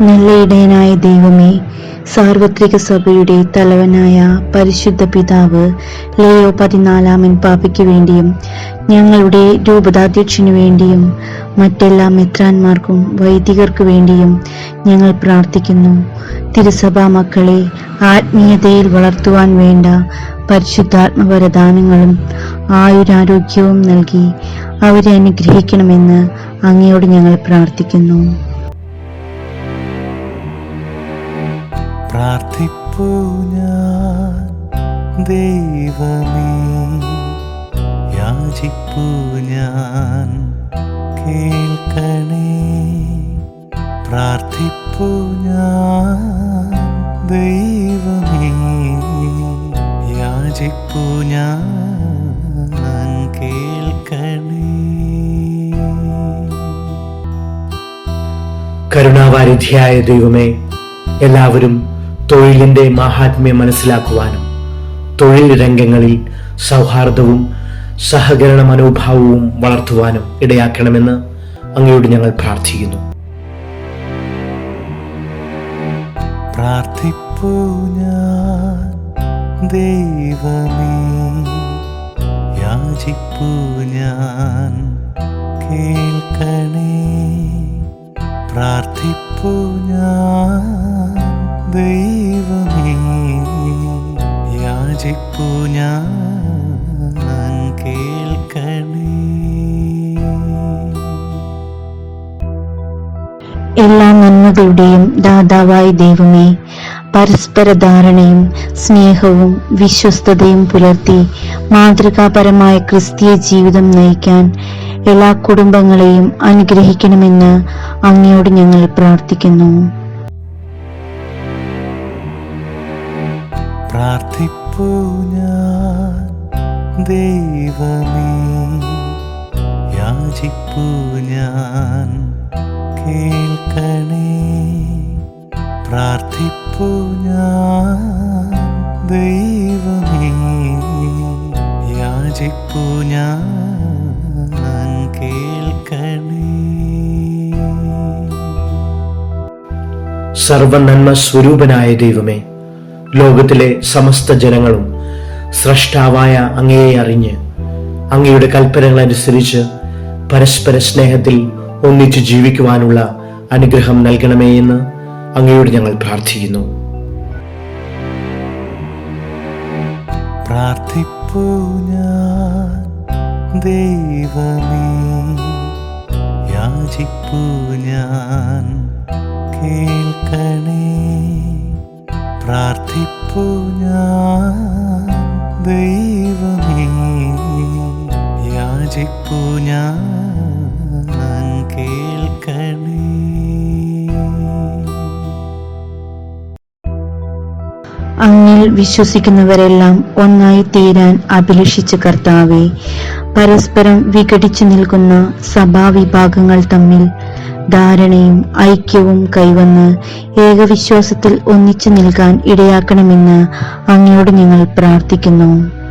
നല്ല ഇടയനായ ദൈവമേ സാർവത്രിക സഭയുടെ തലവനായ പരിശുദ്ധ പിതാവ് ലയോ പതിനാലാമൻ പാപ്പയ്ക്ക് വേണ്ടിയും ഞങ്ങളുടെ രൂപതാധ്യക്ഷനു വേണ്ടിയും മറ്റെല്ലാ മെത്രാന്മാർക്കും വൈദികർക്കു വേണ്ടിയും ഞങ്ങൾ പ്രാർത്ഥിക്കുന്നു. തിരുസഭാ മക്കളെ ആത്മീയതയിൽ വളർത്തുവാൻ വേണ്ട പരിശുദ്ധാത്മവരദാനങ്ങളും ആയുരാരോഗ്യവും നൽകി അവരെ അനുഗ്രഹിക്കണമെന്ന് അങ്ങയോട് ഞങ്ങൾ പ്രാർത്ഥിക്കുന്നു. പ്രാർത്ഥിപ്പൂ ഞാൻ. ദൈവമേ യാചിപ്പൂ ഞാൻ. കേൾക്കണേ പ്രാർത്ഥിപ്പൂ ഞാൻ. ദൈവമേ യാചിപ്പൂ ഞാൻ. കരുണാവാരിധിയായ ദൈവമേ എല്ലാവരും തൊഴിലിന്റെ മാഹാത്മ്യം മനസ്സിലാക്കുവാനും തൊഴിൽ രംഗങ്ങളിൽ സൗഹാർദ്ദവും സഹകരണ മനോഭാവവും വളർത്തുവാനും ഇടയാക്കണമെന്ന് അങ്ങയോട് ഞങ്ങൾ പ്രാർത്ഥിക്കുന്നു. ദൈവമേ യാചിപ്പൂ ഞാൻ കേൾക്കണേ. പ്രാർത്ഥിപ്പൂ ഞാൻ ദൈവമേ യാചിപ്പു ഞാൻ കേൾക്കണേ. എല്ലാ നന്മകളുടെയും ദാതാവായ ദൈവമേ പരസ്പര ധാരണയും സ്നേഹവും വിശ്വസ്തതയും പുലർത്തി മാതൃകാപരമായ ക്രിസ്തീയ ജീവിതം നയിക്കാൻ എല്ലാ കുടുംബങ്ങളെയും അനുഗ്രഹിക്കണമെന്ന് അങ്ങയോട് ഞങ്ങൾ പ്രാർത്ഥിക്കുന്നു. പ്രാർത്ഥിപ്പൂ ഞാൻ. ദൈവമേ യാചിപ്പൂ ഞാൻ. കേൾക്കണേ പ്രാർത്ഥിപ്പൂ ഞാൻ. ദൈവമേ യാചിപ്പൂ ഞാൻ. കേൾക്കണേ. സർവനന്മ സ്വരൂപനായ ദൈവമേ ലോകത്തിലെ സമസ്ത ജനങ്ങളും സ്രഷ്ടാവായ അങ്ങയെ അറിഞ്ഞ് അങ്ങയുടെ കൽപ്പനകൾ അനുസരിച്ച് പരസ്പര സ്നേഹത്തിൽ ഒന്നിച്ചു ജീവിക്കുവാനുള്ള അനുഗ്രഹം നൽകണമേ എന്ന് അങ്ങയോട് ഞങ്ങൾ പ്രാർത്ഥിക്കുന്നു. പ്രാർത്ഥിപ്പൂ ഞാൻ കേൾക്കണേ. പ്രാർത്ഥിപ്പൂ ഞാൻ ദൈവമേ യാചിപ്പു ഞാൻ കേൾക്കണേ. അങ്ങിൽ വിശ്വസിക്കുന്നവരെല്ലാം ഒന്നായി തീരാൻ അഭിലഷിച്ച കർത്താവെ പരസ്പരം വിഘടിച്ചു നിൽക്കുന്ന സഭാവിഭാഗങ്ങൾ തമ്മിൽ ധാരണയും ഐക്യവും കൈവന്ന് ഏകവിശ്വാസത്തിൽ ഒന്നിച്ചു നിൽക്കാൻ ഇടയാക്കണമെന്ന് അങ്ങയോട് ഞങ്ങൾ പ്രാർത്ഥിക്കുന്നു.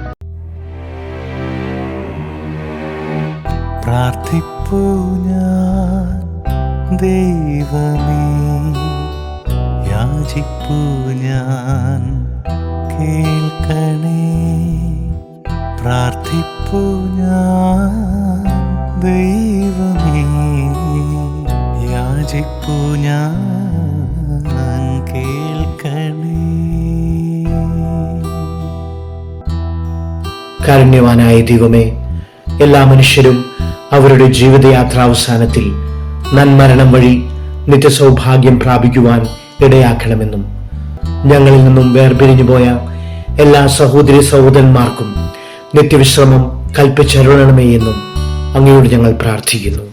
ദൈവമേ കേൾക്കണേ. പ്രാർത്ഥിപ്പൂ ഞാൻ ദൈവമേ യാചിപ്പൂ ഞാൻ കേൾക്കണേ. കാരുണ്യവാനായ ദൈവമേ എല്ലാ മനുഷ്യരും അവരുടെ ജീവിതയാത്ര അവസാനത്തിൽ നന്മരണം വഴി നിത്യസൗഭാഗ്യം പ്രാപിക്കുവാൻ ഇടയാക്കണമെന്നും ഞങ്ങളിൽ നിന്നും വേർപിരിഞ്ഞു പോയ എല്ലാ സഹോദരി സഹോദരന്മാർക്കും നിത്യവിശ്രമം കൽപ്പിച്ചരുളണമേ എന്നും അങ്ങയോട് ഞങ്ങൾ പ്രാർത്ഥിക്കുന്നു.